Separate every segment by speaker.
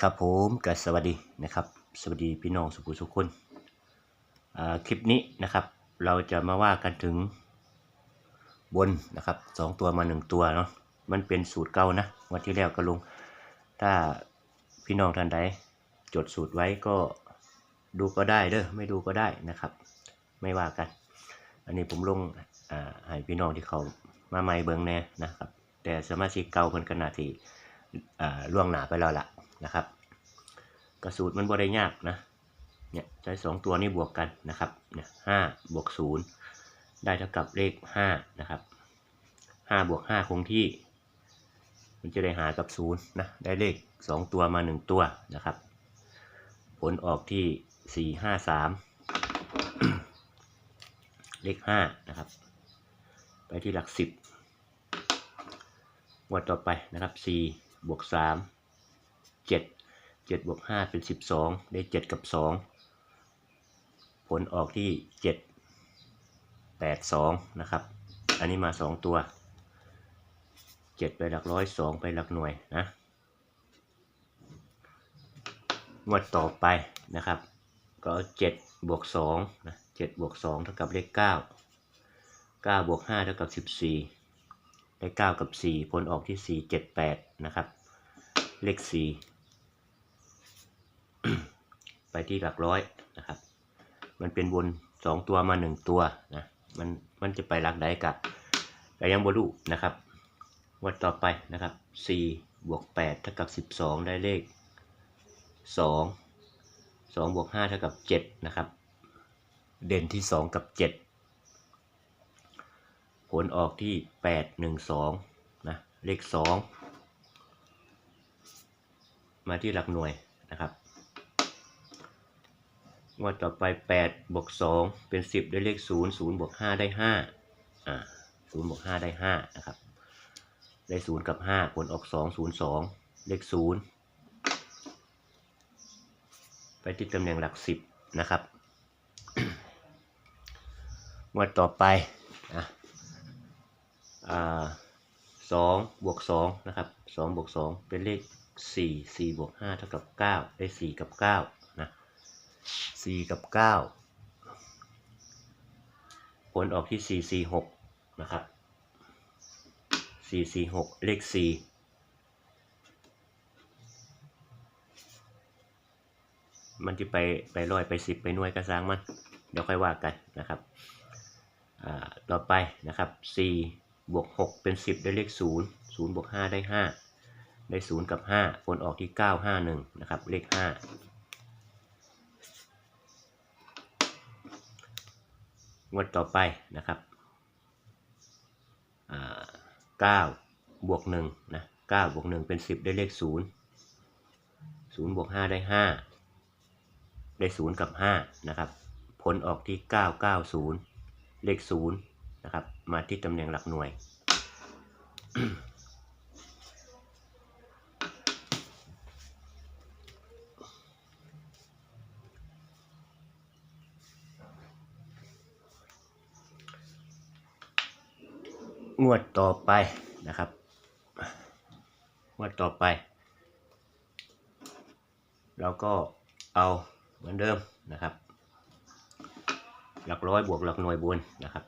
Speaker 1: ครับผมกับสวัสดีนะครับ สวัสดีพี่น้องสุขุสุขคนอ่าคลิปนี้นะครับ เราจะมาว่ากันถึงบนนะครับสองตัวมาหนึ่งตัวเนาะมันเป็นสูตรเก่านะวันที่แล้วก็ลง ถ้าพี่น้องท่านใดจดสูตรไว้ก็ดูก็ได้เด้อไม่ดูก็ได้นะครับ ไม่ว่ากัน อันนี้ผมลงอ่าให้พี่น้องที่เขามาใหม่เบิ่งแน่นะครับ แต่สมาชิกเก่าเพิ่นก็น่าที่อ่าล่วงหน้าไปแล้วล่ะ นะครับกระสูตรมันบ่ได้ยากนะเนี่ยใช้สองตัวนี้บวกกันนะครับเนี่ยห้าบวกศูนย์ได้เท่ากับเลขห้านะครับห้าบวกห้าคงที่ มันจะได้หากับศูนย์นะได้เลขสองตัวมาหนึ่งตัวนะครับ ผลออกที่สี่ห้าสามเลขห้านะครับ ไปที่หลักสิบงวดต่อไปนะครับสี่บวกสาม เจ็ดเจ็ดบวกห้าเป็นสิบสองได้เจ็ดกับสองผลออกที่เจ็ดแปดสองนะครับ อันนี้มาสองตัวเจ็ดไปหลักร้อยสองไปหลักหน่วยนะงวดต่อไปนะครับ ก็เจ็ดบวกสองนะเจ็ดบวกสองเท่ากับเลขเก้าเก้าบวกห้าเท่ากับสิบสี่ได้เก้ากับสี่ผลออกที่สี่เจ็ดแปดนะครับ เลขสี่ ไปที่หลักร้อยนะครับ มันเป็นวนสองตัวมาหนึ่งตัวนะมันมันจะไปหลักใดกะก็ยังบรูนะครับ วัดต่อไปนะครับสี่บวกแปดเท่ากับสิบสองได้เลขสองสองบวกห้าเท่ากับเจ็ดนะครับ เด่นที่สองกับเจ็ดผลออกที่แปดหนึ่งสองนะเลขสองมาที่หลักหน่วยนะครับ งวดต่อไป8บวก2เป็น 10 ได้เลข 0 0บวก5ได้5อ่า0บวก5ได้5นะครับ ได้ 0 กับ 5 ผลออก 2 0 2 เลข 0 ไปที่ตำแหน่งหลัก 10 นะครับงวดต่อไปอะอ่า2บวก2นะครับ2บวก2เป็นเลข4 4บวก5เท่ากับ9ได้4กับ9นะ สี่กับเก้าผลออกที่สี่สี่หกนะครับสี่สี่หกเลขสี่มันจะไปไปร้อยไปสิบไปหน่วยกระซางมัน เดี๋ยวค่อยว่ากันนะครับต่อไปนะครับ4บวก6เป็น 10 ได้เลข 0 0บวก5ได้ 5 ได้ 0 กับ 5 ผลออกที่ 951 นะครับ เลข 5 งวดต่อไปนะครับเก้าบวกหนึ่งนะเก้าบวกหนึ่งเป็นสิบได้เลขศูนย์ศูนย์บวกห้าได้ห้าได้ศูนย์กับห้านะครับ ผลออกที่เก้าเก้าศูนย์เลขศูนย์นะครับ มาที่ตำแหน่งหลักหน่วย งวดต่อไปนะครับ งวดต่อไป เราก็เอาเหมือนเดิมนะครับ หลักร้อยบวกหลักหน่วยบนนะครับ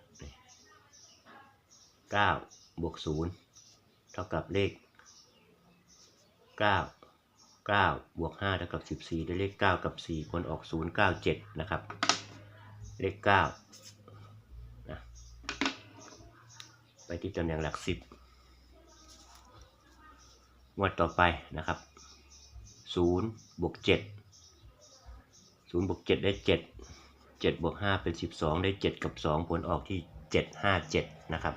Speaker 1: เก้าบวกศูนย์เท่ากับเลขเก้าเก้าบวกห้าเท่ากับสิบสี่ได้เลขเก้ากับสี่ผลออกศูนย์เก้าเจ็ดนะครับ เลขเก้า ไปที่ตำแหน่งหลักสิบงวดต่อไปนะครับศูนย์บวกเจ็ดศูนย์บวกเจ็ดได้เจ็ดเจ็ดบวกห้าเป็นสิบสองได้เจ็ดกับสองผลออกที่เจ็ดห้าเจ็ดนะครับ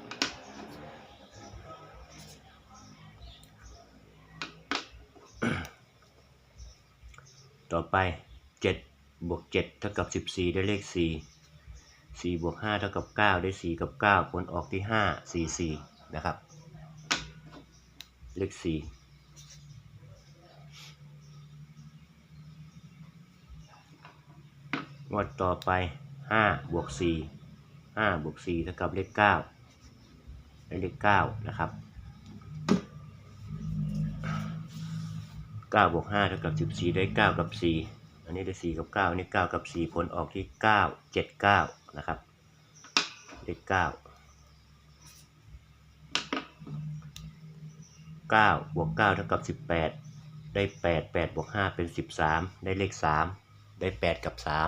Speaker 1: ต่อไปเจ็ดบวกเจ็ดเท่ากับสิบสี่ได้เลขสี่ สี่บวกห้าเท่ากับเก้าได้สี่กับเก้าผลออกที่ห้าสี่สี่นะครับ เลขสี่งวดต่อไปห้าบวกสี่ห้าบวกสี่เท่ากับเลขเก้าได้เลขเก้านะครับเก้าบวกห้าเท่ากับสิบสี่ได้เก้ากับสี่อันนี้ได้สี่กับเก้าอันนี้เก้ากับสี่ผลออกที่เก้าเจ็ดเก้า นะครับ เลขเก้าเก้าบวกเก้าเท่ากับสิบแปดได้แปดแปดบวกห้าเป็นสิบสามได้เลขสามได้แปดกับสาม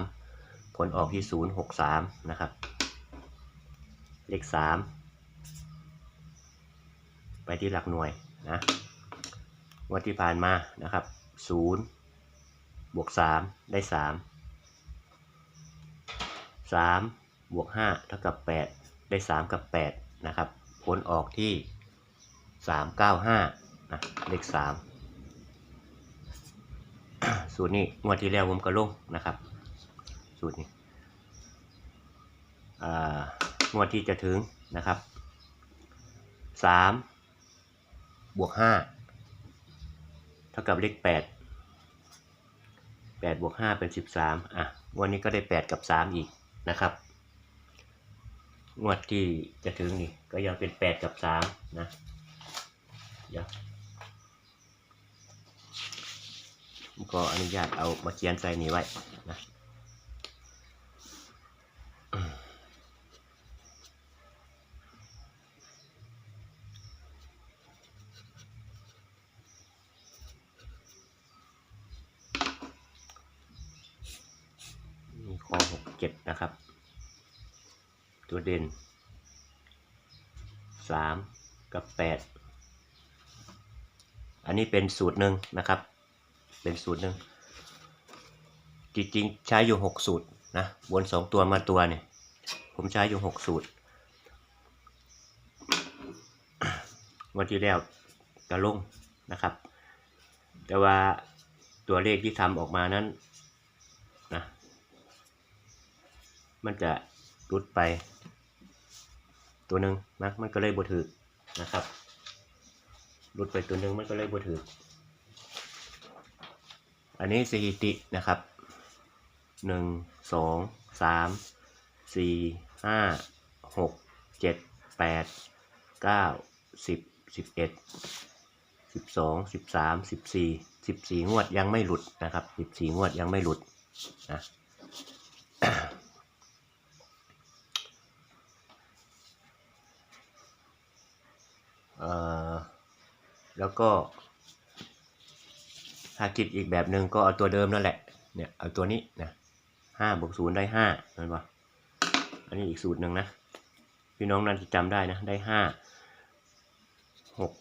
Speaker 1: ผลออกที่ศูนย์หกสามนะครับ เลขสามไปที่หลักหน่วยนะวันที่ผ่านมานะครับศูนย์บวกสามได้สาม สามบวกห้าเท่ากับแปดได้สามกับแปดนะครับ ผลออกที่สามเก้าห้านะ เลขสามสูตรนี้งวดที่แล้วผมก็ลงนะครับ สูตรนี้อ่างวดที่จะถึงนะครับสามบวกห้าเท่ากับเลขแปดแปดบวกห้าเป็นสิบสามอะงวดนี้ก็ได้แปดกับสามอีก นะครับงวดที่จะถึงนี่ก็ยังเป็นแปดกับสามนะเดี๋ยวผมก็อนุญาตเอามาเขียนใส่นี้ไว้นะ มีข้อหกเจ็ดนะครับ ตัวเด่นสามกับแปดอั นี้เป็นสูตรหนึ่งนะครับ เป็นสูตรหนึ่งจริงๆใช้อยู่หกสูตรนะวนสองตัวมาตัวเนี่ยผมใช้อยู่หกสูตร วันที่แล้วกระลงนะครับ แต่ว่าตัวเลขที่ทำออกมานั้นนะมันจะรุดไป ตัวหนึ่งนะมันก็เลยบ่ถือนะครับ รุดไปตัวหนึ่งมันก็เลยบ่ถืออันนี้สถิตินะครับหนึ่งสองสามสี่ห้าหกเจ็ดแปดเก้าสิบสิบเอ็ดสิบสองสิบสามสิบสี่สิบสี่งวดยังไม่หลุดนะครับสิบสี่งวดยังไม่หลุดนะเอ่อ แล้วก็ ถ้าคิดอีกแบบหนึ่งก็เอาตัวเดิมนั่นแหละ เนี่ยเอาตัวนี้นะห้าบวกศูนย์ได้ห้าเห็นปะอันนี้อีกสูตรหนึ่งนะ พี่น้องนั่นจะจำได้นะ ได้ห้าหก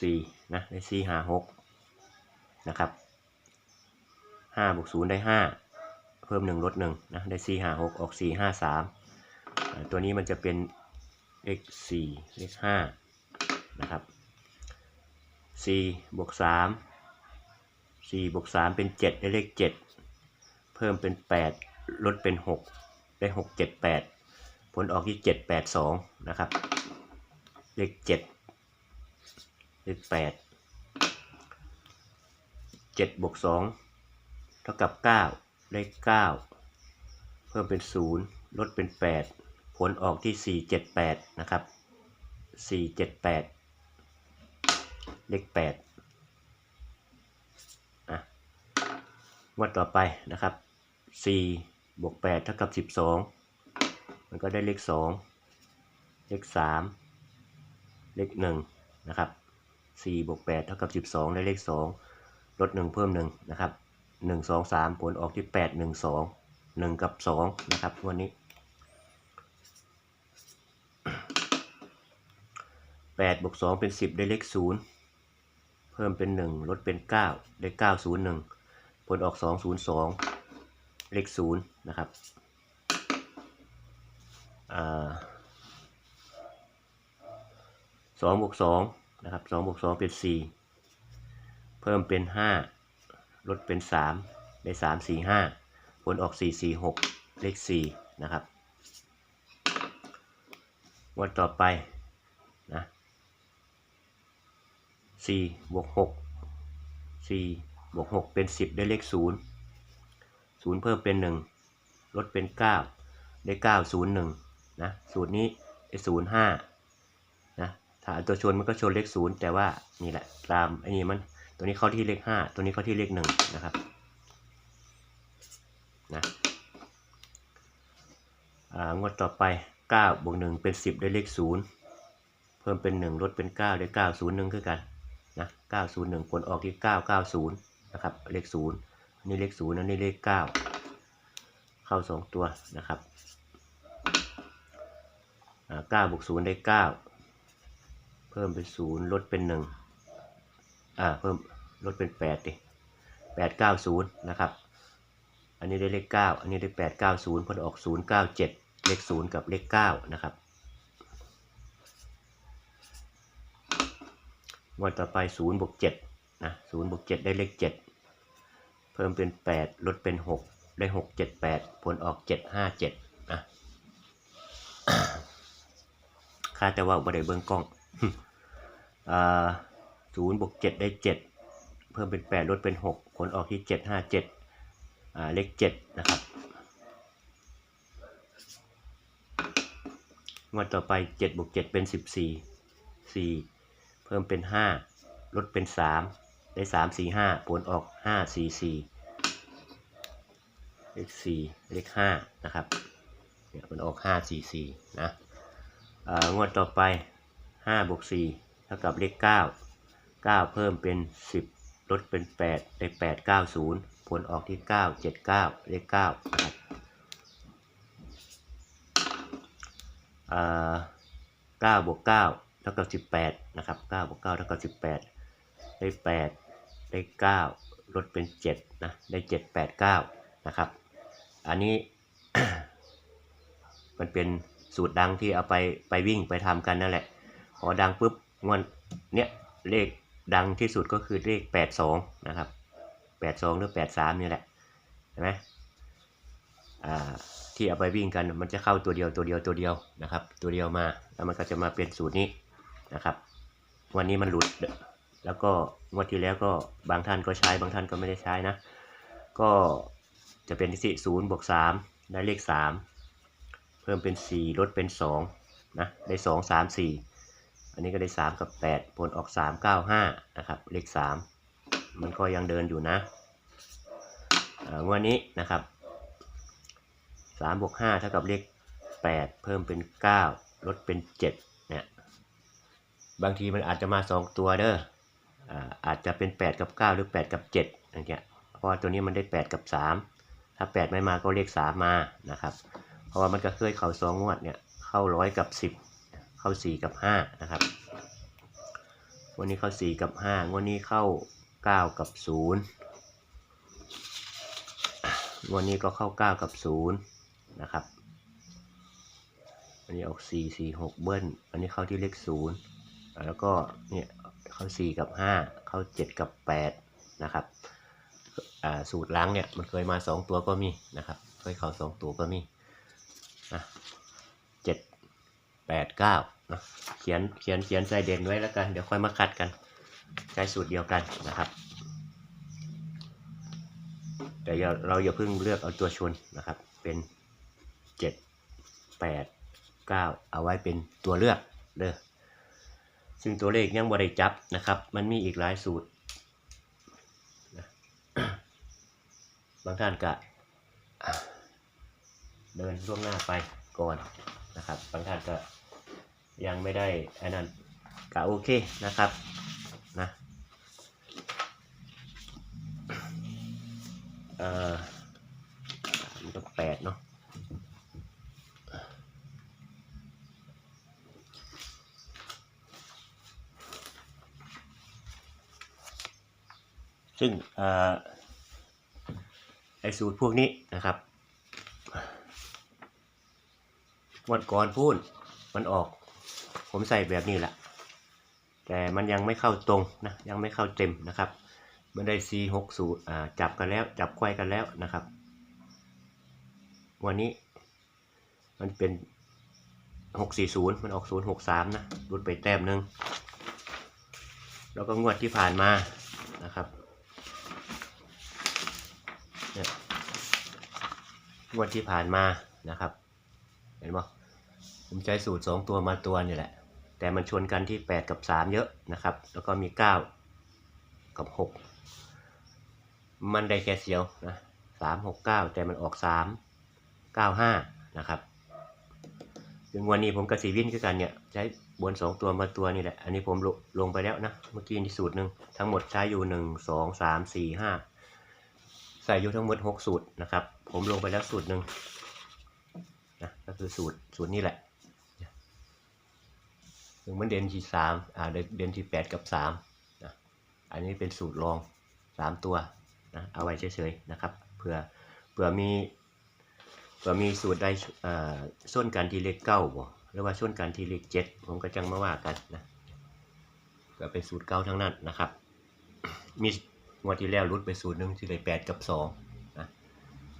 Speaker 1: สี่นะ ได้สี่ห้าหกนะครับห้าบวกศูนย์ได้ห้าเพิ่มหนึ่งลดหนึ่งนะ ได้สี่ห้าหกออกสี่ห้าสามตัวนี้มันจะเป็นเลขสี่เลขห้านะครับ สี่บวกสามสี่บวกสามเป็นเจ็ดได้เลขเจ็ดเพิ่มเป็นแปดลดเป็นหกได้หกเจ็ดแปดผลออกที่เจ็ดแปดสองนะครับ เลขเจ็ดเลขแปดเจ็ดบวกสองเท่ากับเก้าเลขเก้าเพิ่มเป็นศูนย์ลดเป็นแปดผลออกที่ 478 นะครับ 478 เลข8อะงวดต่อไปนะครับ4บวก8เท่ากับ12มันก็ได้เลข2เลข3เลข1นะครับ4บวก8เท่ากับ12ได้เลข2ลด1เพิ่ม1นะครับ1 2 3ผลออกที่8 1 2 1กับ2นะครับวันนี้แปดบวกสองเป็นสิบได้เลขศูนย์ เพิ่มเป็นหนึ่งลดเป็นเก้าได้เก้าศูนย์หนึ่งผลออกสองศูนย์สองเลขศูนย์นะครับสองบวกสองนะครับสองบวกสองเป็นสี่เพิ่มเป็นห้าลดเป็นสามได้สามสี่ห้าผลออกสี่สี่หกเลขสี่นะครับ งวันต่อไป 4บวก6 4บวก6เป็น 10 ได้เลข 0 0 เพิ่มเป็น 1 ลดเป็น 9 ได้ 9 0 1นะสูตรนี้ไอ้0 5นะถ้าตัวชนมันก็ชนเลข 0 แต่ว่านี่แหละตามไอ้นี่มันตัวนี้เข้าที่เลข 5 ตัวนี้เข้าที่เลข 1 นะครับนะงวดต่อไป 9 บวก 1 เป็น 10 ได้เลข 0 เพิ่มเป็น 1 ลดเป็น 9 ได้ 9 0 1 คือกัน นะเก้าศูนย์หนึ่งผลออกที่เก้าเก้าศูนย์นะครับ เลขศูนย์อันนี้เลขศูนย์อันนี้เลขเก้าเข้าสองตัวนะครับอ่าเก้าบวกศูนย์ได้เก้าเพิ่มเป็นศูนย์ลดเป็นหนึ่งอ่า เพิ่มลดเป็นแปดดิแปดเก้าศูนย์นะครับ อันนี้ได้เลขเก้าอันนี้ได้แปดเก้าศูนย์พอออกศูนย์เก้าเจ็ดเลขศูนย์กับเลขเก้านะครับ วดต่อไปศูนย์บวกเจ็ดนะศูนย์บวกเจ็ดได้เลขเจ็ดเพิ่มเป็นแปดลดเป็นหกได้หกเจ็ดแปดผลออกเจ็ดห้าเจ็ดนะค่าแต่ว่าบ่ได้เบิ่งกล้องศูนย์บวกเจ็ดได้เจ็ดเพิ่มเป็นแปดลดเป็นหกผลออกที่เจ็ดห้าเจ็ดเลขเจ็ดนะครับงวดต่อไปเจ็ดบวกเจ็ดเป็นสิบสี่สี่ พิ่มเป็นห้าลดเป็นสามได้สามสี่ห้าผลออกห้าสี่สี่เลขสี่เลขห้านะครับเนี่ยมันออกห้าสี่สี่นะอ่างวดต่อไปห้าบวกสี่เท่ากับเลขเก้า9เพิ่มเป็น 10 ลดเป็น 8 ได้ 8 9 0 ผลออกที่ 9 7 9 เลข9นะครับอ่า9บวก9 เท่ากับ 18 นะครับ9บวก9เท่ากับ 18 ได้ 8 ได้ 9 ลดเป็น 7 นะ ได้ 7 8 9 นะครับ อันนี้ มันเป็นสูตรดังที่เอาไปไปวิ่งไปทำกันนั่นแหละ พอดังปุ๊บงวดเนี้ยเลขดังที่สุดก็คือเลขแปดสองนะครับแปดสองหรือแปดสามนี่แหละ เห็นไหมที่เอาไปวิ่งกันมันจะเข้าตัวเดียวตัวเดียวตัวเดียวนะครับ ตัวเดียวมาแล้วมันก็จะมาเป็นสูตรนี้ นะครับ วันนี้มันหลุด แล้วก็งวดที่แล้วก็บางท่านก็ใช้บางท่านก็ไม่ได้ใช้นะ ก็จะเป็นที่ศูนย์บวกสามได้เลขสามเพิ่มเป็นสี่ลดเป็นสองนะได้สองสามสี่อันนี้ก็ได้3กับ8ผลออก3 9 5นะครับ เลข3มันก็ยังเดินอยู่นะงวดนี้นะครับ3บวก5เท่ากับเลข 8 เพิ่มเป็น 9 ลดเป็น7เนี่ย บางทีมันอาจจะมา 2 ตัวเด้ออ่าอาจจะเป็น 8 กับ 9 หรือ 8 กับ7อย่างเงี้ยเพราะว่าตัวนี้มันได้ 8 กับ 3 ถ้า 8 ไม่มาก็เลข3มานะครับ เพราะว่ามันก็เคยเข้าสองงวดเนี่ยเข้าร้อยกับ 10 เข้า 4 กับ5นะครับวันนี้เข้า 4 กับ5วันนี้เข้า 9 กับ 0 วันนี้ก็เข้า 9 กับ 0 นะครับอันนี้ออก 4 4 6 เบิ้ล อันนี้เข้าที่เลข 0 แล้วก็เนี่ยเข้า 4 กับ 5 เข้า 7 กับ 8 นะครับสูตรล้างเนี่ยมันเคยมา 2 ตัวก็มีนะครับเคยเข้า 2 ตัวก็มีนะ7แปดเก้านะเขียนเขียนเขียนใส่เด่นไว้แล้วกัน เดี๋ยวค่อยมาคัดกันใช้สูตรเดียวกันนะครับ แต่อย่าเราอย่าเพิ่งเลือกเอาตัวชนนะครับ เป็นเจ็ดแปดเก้าเอาไว้เป็นตัวเลือกเด้อ ซึ่งตัวเลขยังบริจับนะครับ มันมีอีกหลายสูตรนะบางท่านก็เดินล่วงหน้าไปก่อนนะครับ บางท่านก็ยังไม่ได้อันนั้นก็โอเคนะครับนะเอ่อมันต้องแปดเนาะ ซึ่งอไอสูตรพวกนี้นะครับวันก่อนพูดมันออก ผมใส่แบบนี้แหละแต่มันยังไม่เข้าตรงนะยังไม่เข้าเต็มนะครับ มันได้ C 6 0อ่าจับกันแล้วจับควายกันแล้วนะครับ วันนี้มันเป็น 640 มันออก 063 นะรุดไปแต้มหนึ่งแล้วก็งวดที่ผ่านมานะครับเนี่ย งวดที่ผ่านมานะครับ เห็นปะผมใช้สูตร 2 ตัวมาตัวนี่แหละ แต่มันชนกันที่ 8 กับ 3 เยอะนะครับ แล้วก็มี 9 กับหกมันได้แค่เสียวนะสามหกเก้าแต่มันออกสามเก้าห้านะครับถึงวันนี้ผมกับสีวินคือกันเนี่ยใช้บนสองตัวมาตัวนี่แหละ อันนี้ผมลงลงไปแล้วนะ เมื่อกี้นี่สูตรหนึ่งทั้งหมดใช้อยู่หนึ่งสองสามสี่ห้าใส่อยู่ทั้งหมดหกสูตรนะครับ ผมลงไปแล้วสูตรหนึ่งนะก็คือสูตรสูตรนี้แหละถึงมันเด่นที่สามอ่าเด่นที่แปดกับสามนะอันนี้เป็นสูตรรองสามตัวนะเอาไว้เฉยๆนะครับเผื่อเผื่อมีเผื่อมีสูตรใดอ่าส้นกันที่เลขเก้าบ่หรือว่าส้นกันที่เลขเจ็ดผมก็จังมาว่ากันนะก็เป็นสูตรเก้าทั้งนั้นนะครับ มีงวดที่แล้วรุดไปสูตรหนึ่งที่เลยแปดกับสอง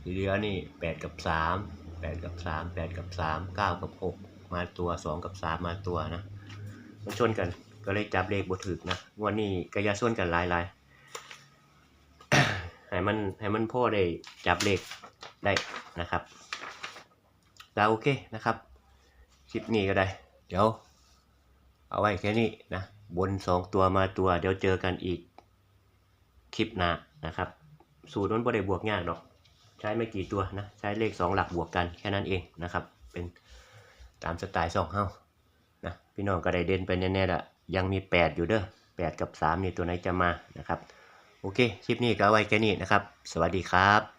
Speaker 1: ทีเหลือนี่แปดกับสามแปดกับสามแปดกับสามเก้ากับหกมาตัวสองกับสามมาตัวนะมันชนกันก็เลยจับเลขบถึกนะวันนี้ก็ยาส่วนกันหลายหลายให้มันให้มันพ่อได้จับเลขได้นะครับแล้วโอเคนะครับคลิปนี้ก็ได้ เดี๋ยว เอาไว้แค่นี้นะบนสองตัวมาตัว เดี๋ยวเจอกันอีกคลิปหน้านะครับ สูตรนั้นบ่ได้บวกยากหรอก ช้ไม่กี่ตัวนะ ใช้เลขสองหลักบวกกันแค่นั้นเองนะครับ เป็นตามสไตล์สองเฮ้านะ พี่น้องก็ได้เด่นไปแน่ๆละยังมี 8 อยู่เด้อ8 กับ 3 นี่ตัวไหนจะมานะครับ โอเค คลิปนี้ก็ไว้แค่นี้นะครับ สวัสดีครับ